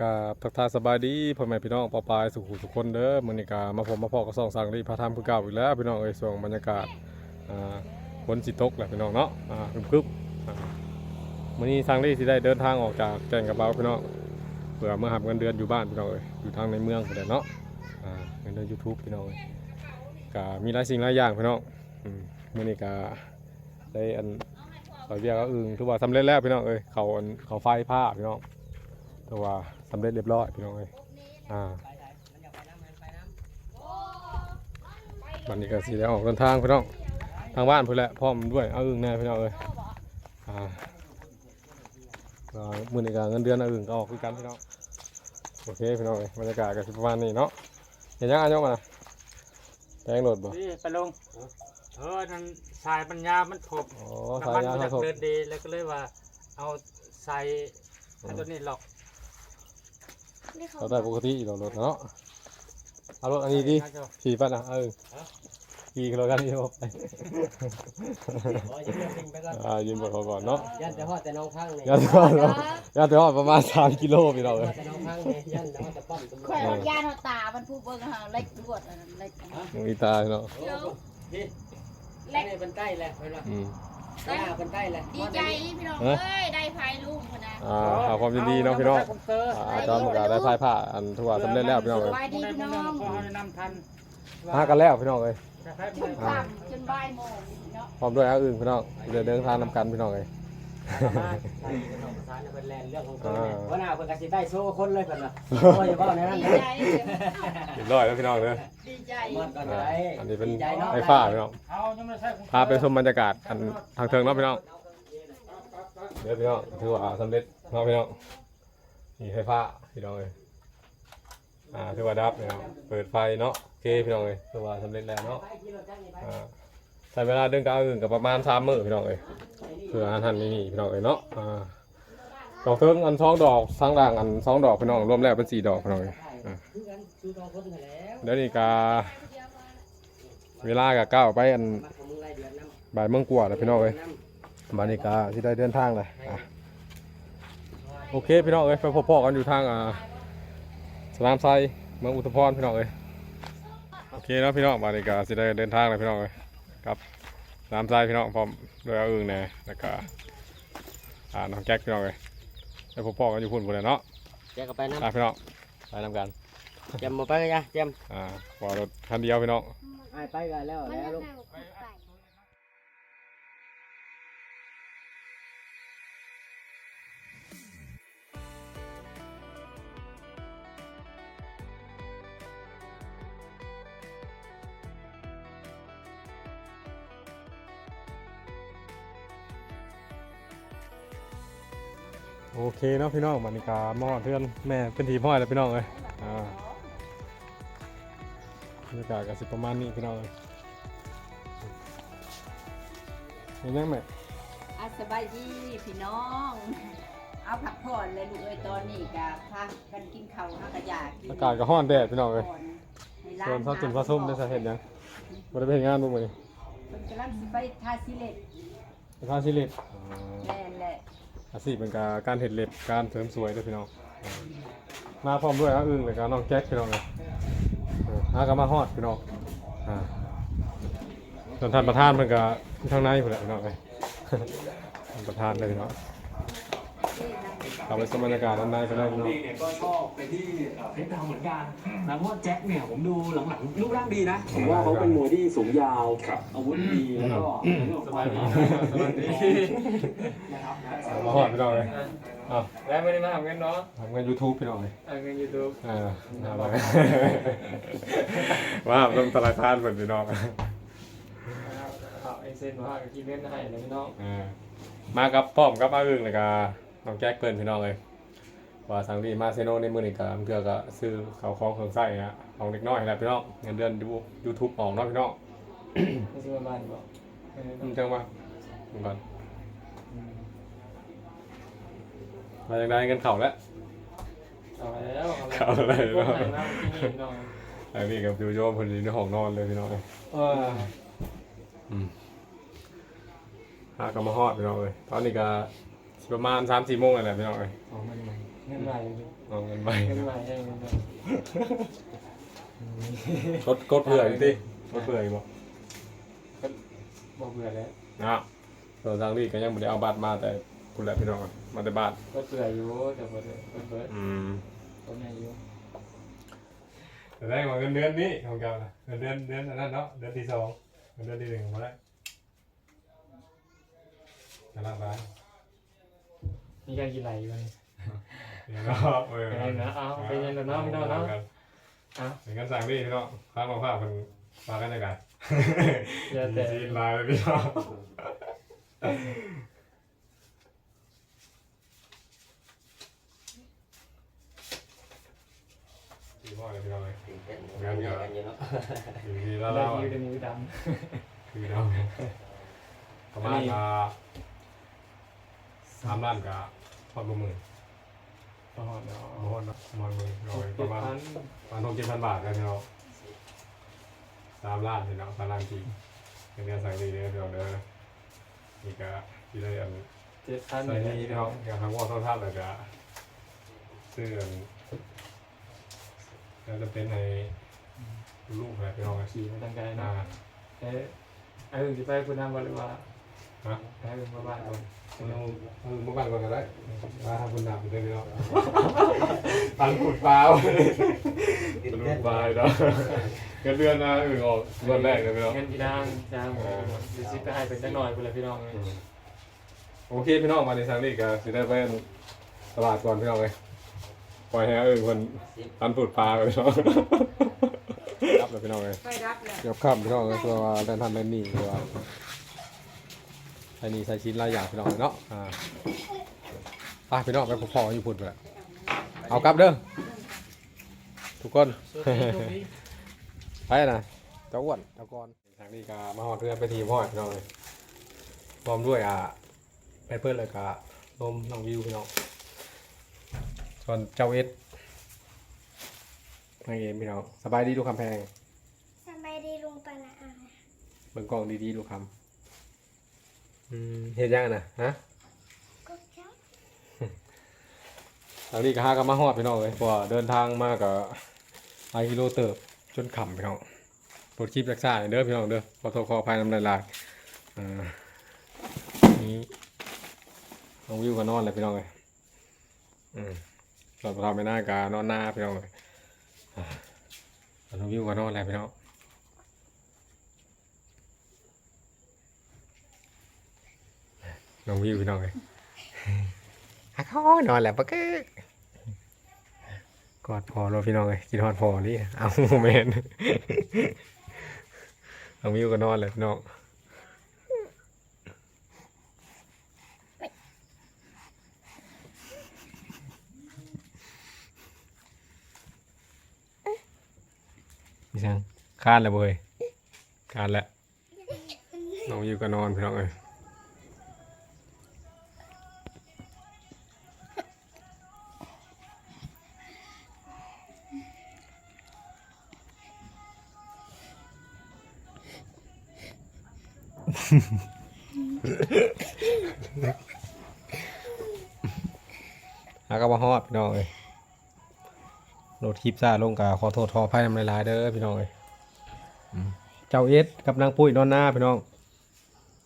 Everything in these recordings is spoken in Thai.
ก็ทักทายสบายดีพ่อแม่พี่น้องปอปายสุขุทุกคนเด้อมื้อนี้ก็มาผมมาพอกับสองสังรีพาทำคือเก่าอีกแล้วพี่น้องเอ้ยส่วงบรรยากาศอ่าฝนสิตกแหละพี่น้องเนาะอ่าครึมๆอ่ามื้อนี้ทางรีสิได้เดินทางออกจากแก่งกระเบาพี่น้องเพื่อมาหับเงินเดือนอยู่บ้านพี่น้องเอ้ยอยู่ทางในเมืองพุ่นเนาะอ่าเงินเดือน YouTube พี่น้องเอ้ยก็มีหลายสิ่งหลายอย่างพี่น้องอืมมื้อนี้ก็ได้อันเราเรียกว่าอึ่งถือว่าสำเร็จแล้วพี่น้องเอ้ยเขาอันเขาไฟผ้าพี่น้องแต่ว่า สำเร็จเรียบร้อยพี่น้องเอ้ยอ่าวันนี้ก็สีได้ออกเดินทางพี่น้องทางบ้านเพื่อนแหละพร้อมด้วยเอาอึ่งแน่พี่น้องเอ้ยอ่าก็มือในการเงินเดือนเอาอึ่งก็ออกคือกันพี่น้องโอเคพี่น้องเอ้ยบรรยากาศก็สิประมาณนี้เนาะเห็นยังอันยกมาน่ะแป้งโหลดบ่นี่ไปลงเออนั่นสายปัญญามันถบอ๋อน้ำสายมันยางมันครัจะบผมเดินดีแล้วก็เลยว่าเอาใส่อันตัวนี้หรอก เราได้ปกติอยู่แล้วรถเนาะเอารถอันนี้ดิขี่ป่ะนะเออขี่รถกันนี่บ่ไปอ๋อยังเรื่องจริงไปก่อนอ่ายืมบทเขาก่อนเนาะยันแต่ฮอดแต่น้องพังนี่ยาจะทอดยาจะทอดประมาณสามกิโลพี่น้องฮเลอยดแต่น้องพังนี่ยันแต่ฮอดแต่ป้อมตำรวข่อยจเอายานเอาตามันผู้เบิ่งหาเล็กดวดอันนั้นเล็กมีตาพี่น้องโอ้โหพี่เล็กนี่เป็นใกล้แล้วเห็นป่ะอืมหน้าเป็นใกล้แล้วดีใจพี่น้องเอ้ย อ่าขอความยินดีเนาะพี่น้องคอมเตอร์อ่าอาจารย์ประกาศได้พายผ้าอันทั่วสำเร็จแล้วพี่น้องสเลยบายดีพี่น้องพอแนะนำทันมากันแล้วพี่น้องเลยจะให้จมันนค่ำจนบ่ายโมงเนาะพร้อมด้วยอันอื่นพี่น้องเดี๋ยวเดินทางนำกันพี่น้องเลยมาใส่เป็นน้องประธานเป็นแลนเรื่องของคนเนี่ยว่าหน้าเพิ่นก็สิได้โซ่คนเลยเพิ่นน่ะโอ้ยอย่าเว้าในนั้นดีนะใจเรียบร้อยแล้วพี่น้องเลยดีใจหมดก่อนอ่าได้อันนี้เป็นดีใจเนาะไฟฟ้าพี่น้องเอายังไม่ใช่ของพาไปชมบรรยากาศอันทางเทิงเนาะพี่น้อง เดี๋ยวพี่น้องถือว่าสำเร็จเนาะพี่น้องนี่ไฟฟ้าพี่น้องเลยอ่าถือว่าดับพี่น้องเปิดไฟเนาะโอเคพี่น้องเลยถือว่าสำเร็จแล้วเนาะอ่าใช้เวลาเดินกับอันอื่นกับประมาณสามมื้อพี่น้องเลยเพื่ออาหารนี่นี่พี่น้องเลยเนาะอ่าดอกเทิงอันสองดอกสร้างด่างอันสองดอกพี่น้องรวมแล้วเป็นสี่ดอกพี่น้องเลยอกันคือสองคนกันแล้วเดี๋ยวนี้กาเวลากับก้าวไปอันมาของมึงรายเดือนนำบ่ายโมงกว่าแล้วพี่น้องเลย บานิกาที่ได้เดินทางเลยอะโอเคพี่น้องเอ้ยไปพบพ่อกันอยู่ทางอ่าสนามไซเมืองอุทุพรพี่น้องเอ้ยโอเคเนาะพี่น้องบานิกาที่ได้เดินทางเลยพี่น้องเอ้ยครับสนามไซพี่น้องพร้อมด้วยเอาอึ่งแหน่แล้วก็อ่าน้องแจ็คพี่น้องเอ้ยไปพบพ่อกันอยู่พุ่นพุ่นแหละเนาะแจกกันไปนำอะพี่น้องไปนำกันจำบ่ไปกันจ้ะจำอ่าพอรถคันเดียวพี่น้องไปไปกันแล้วแล้วลูก โอเคเนาะพี่น้องบานิกาหม้อเพื่อนแม่เป็นทีพ่อยแล้วพี่น้องเลยอ่าบรรยากาศก็สิประมาณนี้พี่น้องเลยเห็นยังไหมอาสบายดีพี่น้อง เอาผักผ่อนเลยลูกเอ้ยตอนนี้กะพากันกินข้าวฮักกะยากินอากาศก็ห้อนแดดพี่น้องเลยให้ร้ส่วนข้าวจุ่มข้าวส้มได้สาเหตุยังบ่ได้ไปเฮ็ดงานบุ้งเลยเพิ่นกำลังสิไปทาสิเล็ดไปทาชิเล็บแม่นแหละ อาชีพเป็นการการเห็ดเล็บการเสริมสวยด้วยพี่น้องมาพร้อมด้วยอ้าอึ้งเลยการน้องแจ็คพี่น้องเลยอาก็มาฮอดพี่น้องอ่าส่วนท่านประธานมันก็ทางในพุ่นแหละพี่น้องเลยประธานเลยพี่น้อง เอาไปสมบรรยากาศด้านในก็ได้พี่น้องเอง เนี่ยก็ชอบไปที่เอ่อเพชรดาวเหมือนกันนะเพราะว่าแจ็คเนี่ยผมดูหลังๆรูปร่างดีนะ ผมว่าเขาเป็นมวยที่สูงยาวอาวุธดีแล้วก็สบายดีสบายดีนะครับนะมาฮอดพี่น้องเลยอ้าวแล้วไม่ได้มาทำเงินเนาะทำงานยูทูบพี่น้องเลยเอาเงินยูทูบอ่าเอาไปว่าต้องธนาคารเหมือนพี่น้องเอาไอเซนว่ากินเงินให้เลยพี่น้อง อ่ามากับพร้อมกับอาอึ้งเลยกับ น้องแจ็คเปิ่นพี่น้องเลยว่าสังดีมาเซโนในมือนี่กับเพื่อก็ซื้อเขาวของเครื่องใส้นะของเด็กน้อยแหละพี่น้องเงินเดือนดูยูทูบออกเนาะพี่น้องไม่ใช่ประมาณบอกเอออืมจังว่าดูก่อนมาจากได้เงินเข่าแล้วเอาแล้วเอาอะไรพวกเนาะไหนมาที่นี่น้องอันนี้กับยูโยมคนนี้ในห้องนอนเลยพี่น้องเอออืมหากำมาฮอดพี่น้องเลยตอนนี้ก็สิ ประมาณสามสี่โมงเลยแหละพี่น้องเลยของมันใหม่เงินใหม่เอาเงินใหม่เงินใหม่ให้เงินใหม่กดกดเผื่ออีกดิกดเผื่ออีกบ่บ่เบื่อแล้วนะส่วนทางนี้ก็ยังไม่ได้เอาบัตรมาแต่คุณแหละพี่น้องมาแต่บ้านก็เบื่ออยู่แต่บ่ได้บ่เบื่ออืมตัวนี้อยู่แต่ได้มาเงินเดือนนี้ของเก่านะเงินเดือนเดือนอันนั้นเนาะเดือนที่สองเงินเดือนที่หนึ่งมาได้กำลังร้าน มีการกินไหลอยู่นี่เดี๋ยวเนาะเออเป็นไงนะเอาเป็นไงเนาะพี่น้องเนาะเอาเป็นกันสั่งนี่พี่น้องข้างมาภาพมันมากันยังไงอย่าแต่จีนลายเลยพี่น้องจีพ่อเลยพี่น้องเลยตื่นเต้นงานใหญ่กันอยู่เนาะอยู่ดีแล้วได้เรายิวได้นิ้วดคือเราประมาณอ่าสามล้านกับพ อดมือำประมาณเนาะมอนมอนมือร้อยปเจ็ระดมาณพันประมาณหกเจ็ดพันบาทกันเนาะสามล้านพี่น้องสามล้านจริงเป็นเงินสั่งดีเด้อพี่น้องเด้อนี่ก็ที่ได้อัน เจ็ดพันใส่นี่พี่น้องอย่างทั้งวอลทั้งท่าเลยก็ซื้ออันแล้วจะเป็นในลูกแบบพี่น้องอาชีขี่พมาทางไกลอ่าเนาะเอ๊ะไอ้อื่นสิไปคุณนำบ่หรือว่า ฮะไอ้อื่นมาบ้านก่อนเอาเอาเมื่อวานก่อนก็ได้มาทำบุญหนักอยู่ด้วยพี่น้องปันขุดปลาตื่นลูเต้นกปลาเนาะเงินเดือนนะอื่นออกวันแรกเลยพี่น้องเงินที่นางจ้างดิสิไปให้เป็นจักหน่อยพุ่นละพี่น้องโอเคพี่น้องมาในทางนี้ก็สิได้ไปตลาดก่อนพี่น้องเลยปล่อยให้เออคนปันขุดปลาไปพี่น้องรับเลยพี่น้องเลยไปรับเลยเดี๋ยวข้ามพี่น้องก็คือว่าได้ทันได้นี่คือว่าไอ้นี่ใส่ชิ้นหลายอย่างพี่น้องเลยเนาะอ่าไปพี่น้องไปพอๆอยู่พุ่นไปแหละเอากลับเด้อทุกคน ไปนะเจ้าอ้วนเจ้าก้อนทางนี้ก็มาหอดเรือไปทีมหอดพี่น้องเลยพร้อมด้วยอะไปเพื่อนเลยก็ลมน้องวิวพี่น้องส่วนเจ้าเอสนางเอ็มพี่น้องสบายดีดูคำแพง สบายดีลุงปะนะอาเบิ่งกล้องดีๆดูคำอืม เห็นยังนะฮะก็จ้าทางนี้ก็หากันมาหอดพี่น้องเลยว่าเดินทางมาก็หลายกิโลเติบจนขำพี่น้องโปรดคลิปรักษาหน่อยเด้อพี่น้องเด้อขอโทษขออภัยน้ำลายลายนี่น้องวิวก็นอนเลยพี่น้องเลยอืมเราทำไม่น่ากานอนหน้าพี่น้องเลยน้องวิวก็นอนแล้วพี่น้อง น้องวิวพี่น้องเลยฮักเขานอนแล้วปะก็กอดพอเราพี่น้องเลยกินฮอดพอนี่เอาแมนน้องวิวก็นอนเลยพี่น้องพี่ช่างคานแล้วเบยคานแล้วน้องวิวก็นอนพี่น้องเลย หากระบะฮอดพี่น้องเอ้ยโหลดคลิปซ่าลงกาขอโทษขออภัยทำลายๆเด้อพี่น้องเอ้ยอืมเจ้าเอสกับนางปุ้ยนอนหน้าพี่น้อง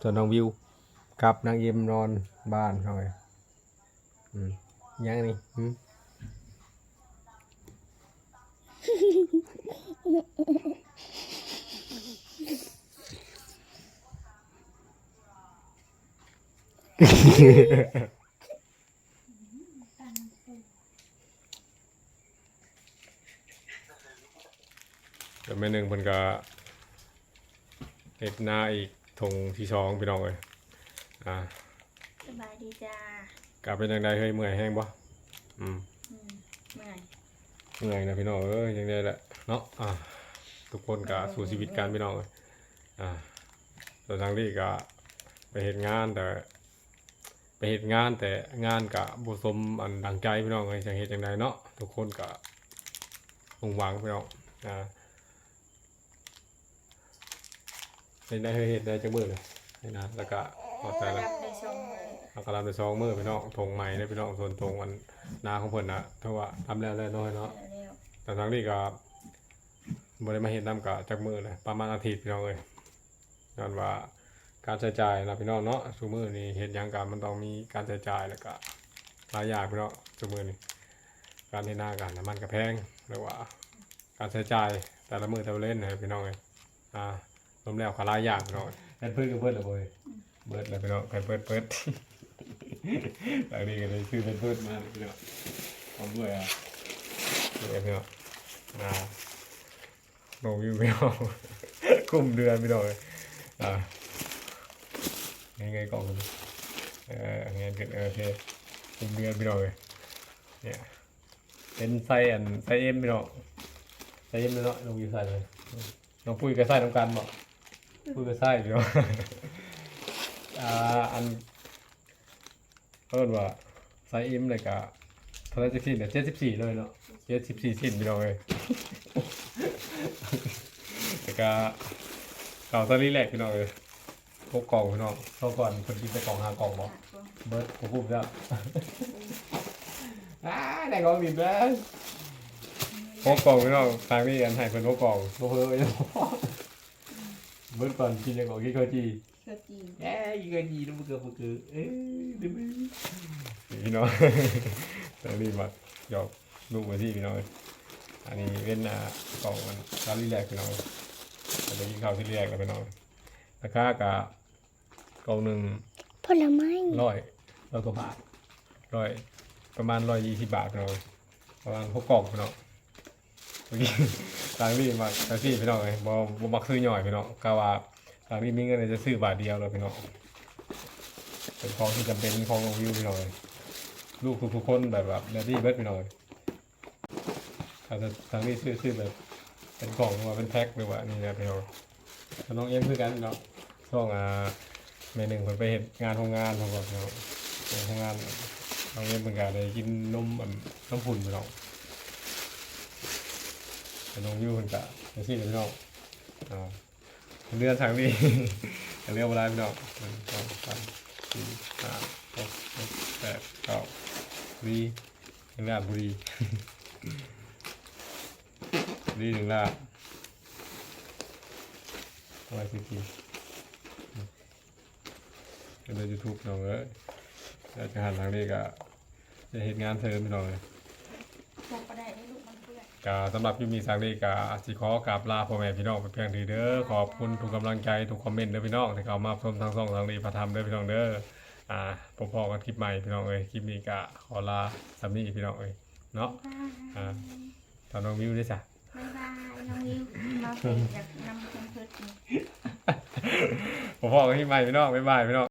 ส่วนน้องวิวกับนางเอ็มนอนบ้านพี่น้องเอ้ยอืมยังนี่อื เดี๋ยวแม่หนึ่งเพิ่นก็เฮ็ดหน้าอีกทงที่สองพี่น้องเอ้ยอ่าสบายดีจ้ากลับเป็นยังไงเฮ้ยเมื่อยแห้งบ่อืมอืมเมื่อยเมื่อยนะพี่น้องเอ้ยยังไงแหละเนาะอ่าทุกคนก็สู่ชีวิตกันพี่น้องเอ้ยอ่าส่วนทางนี้ก็ไปเฮ็ดงานแต่ไป เฮ็ดงานแต่งานก็บ่สมอันดังใจพี่น้องเอ้ยจะเฮ็ดจังไดเนาะทุกคนก็คงหวังพี่น้องอ่าเฮ็ดได้เฮ็ดได้จังมื้อเลยนี่นะแล้วก็พอใจแล้วรับได้ชมเลยเอากระลำไปซองมือพี่น้องทงใหม่ได้พี่น้องส่วนทงมันนาของเพิ่นนะเท่าว่าทำแล้วแล้วน้อยเนาะเร็วแต่ทางนี้ก็บ่ได้มาเห็นนํกับจักมือเลยประมาณอาทิตย์พี่น้องเอ้ยย้อนว่า การใช้จ่ายนะพี่น้องเนาะซุมื้อนี้เฮ็ดหยังก็มันต้องมีการใช้จ่ายแล้วก็หลายอย่างพี่น้องซุมื้อนี้การเฮ็ดนากันน้ำมันก็แพงหรือว่า การใช้จ่ายแต่ละมือแต่ละเล่นนะพี่น้องเอ้ยอ่ารวมแล้วก็หลายอย่างพี่น้องเฮ็ดเพิ่นก็เพิ่นแล้วเว้ยเบิดแล้วพี่น้องใครเปิดเปิดหลังนี้ก็เลยซื้อเป็นเพิ่นมาพี่น้องพร้อมด้วยอะนี่พี่น้องอ่าลงวิวไม่ออกกลุ่มเดือนไม่ได้เลยอ่า ไงไงกล่องมันเออไงเกิดโอเคกลุ่มเดือนไม่ได้เลยเนี่ยเป็นไส้อันไส้เอ็มไม่ได้ไส้เอ็มไม่ได้ลงวิวใส่เลยน้องปุ้ยก็ใส่น้ำกันบ่ปุ้ยก็ใส่เดี๋ยวอ่าอันเพิ่นว่าไส้เอ็มเลยกะเท่าไรจะสิ้นเนี่ยเจ็ดสิบสี่เลยเนาะเจ็ดสิบสี่สิ้นพี่น้อยแต่ก็เก่าตอนนี้แหละพี่น้อย พกกล่องพี่น้องเข้าก่อนคนกินแต่กล่องหากล่องบอกเบิร์ดผมพูดแล้วอ้าได้กล่องบินแล้วพกกล่องพี่น้องทางนี้อันให้เป็นพกกล่องพกเพิ่มไปแล้วเบิร์ดก่อนกินยังกล่องกินข้าวจีเคือจีนเอ้ยกินข้าวจีน้ำมันเกลือมันเกลือเอ้ยดื้อพี่น้องตอนนี้มาหยอกลูกมาที่พี่น้องอันนี้เป็นอ่ากล่องมันกาลีแรกพี่น้องอันนี้กินข้าวที่แรกแล้วพี่น้อง ราคากะกล่องหนึ่งผลไม้ร้อยร้อยกว่าบาทร้อยประมาณร้อยยี่สิบบาทพี่น้องประมาณหกกล่องพี่น้องเมื่อกี้ร้านนี้มาแท็กซี่พี่น้องเลยบ่บ่มักซื้อหน่อยพี่น้องกะว่าร้านนี้มีเงินเลยจะซื้อบาทเดียวเลยพี่น้องเป็นของที่จำเป็นของของวิวพี่น้องเลยลูกทุกๆคนแบบแบบแบบนี้เบิดพี่น้องเลยอาจจะทางนี้ซื้อซื้อแบบเป็นกล่องหรือว่าเป็นแพ็คหรือว่านี่นะพี่น้องถ้าน้องเอ็มคือกันเนาะ ช่วงอ่าเมหนึ่งผมไปเห็นงานโรงงานผมบอกเนาะโรงงานน้องเอ็มเป็นการเลยกินนมอันน้ำผุ่นพี่น้องแต่น้องวิวเป็นกะเป็นซี่พี่น้องอ่าเรือนทางนี้เรือนเวลาพี่น้องหนึ่งสองสามสี่ห้าหกเจ็ดแปดเก้าวีเรือนบุรีดีหนึ่งละอะไรสิกี ก็เลยยูทูบน้องเอ้ยอยากจะหันทางนี้ก็จะเห็นงานเสริมพี่น้องเลยพกไปได้ได้ลูกมันเพื่อนก็สำหรับยูมีสังนี้ก็สิขอกราบลาพ่อแม่พี่น้องไปเพียงทีเด้อขอบคุณทุกกำลังใจทุกคอมเมนต์เด้อพี่น้องที่เข้ามาชมทางช่องทางนี้พระธรรมเด้อพี่น้องเด้ออ่าพบพอกันคลิปใหม่พี่น้องเอ้ยคลิปนี้ก็ขอลาสำนี้พี่น้องเอ้ยเนาะอ่าตอนน้องวิวด้วยจ้ะบ๊ายบายน้องวิวมาเป็นจากนำเพื่อนเพื่อนผมบอกกันที่ใหม่พี่น้องบ๊ายบายพี่น้อง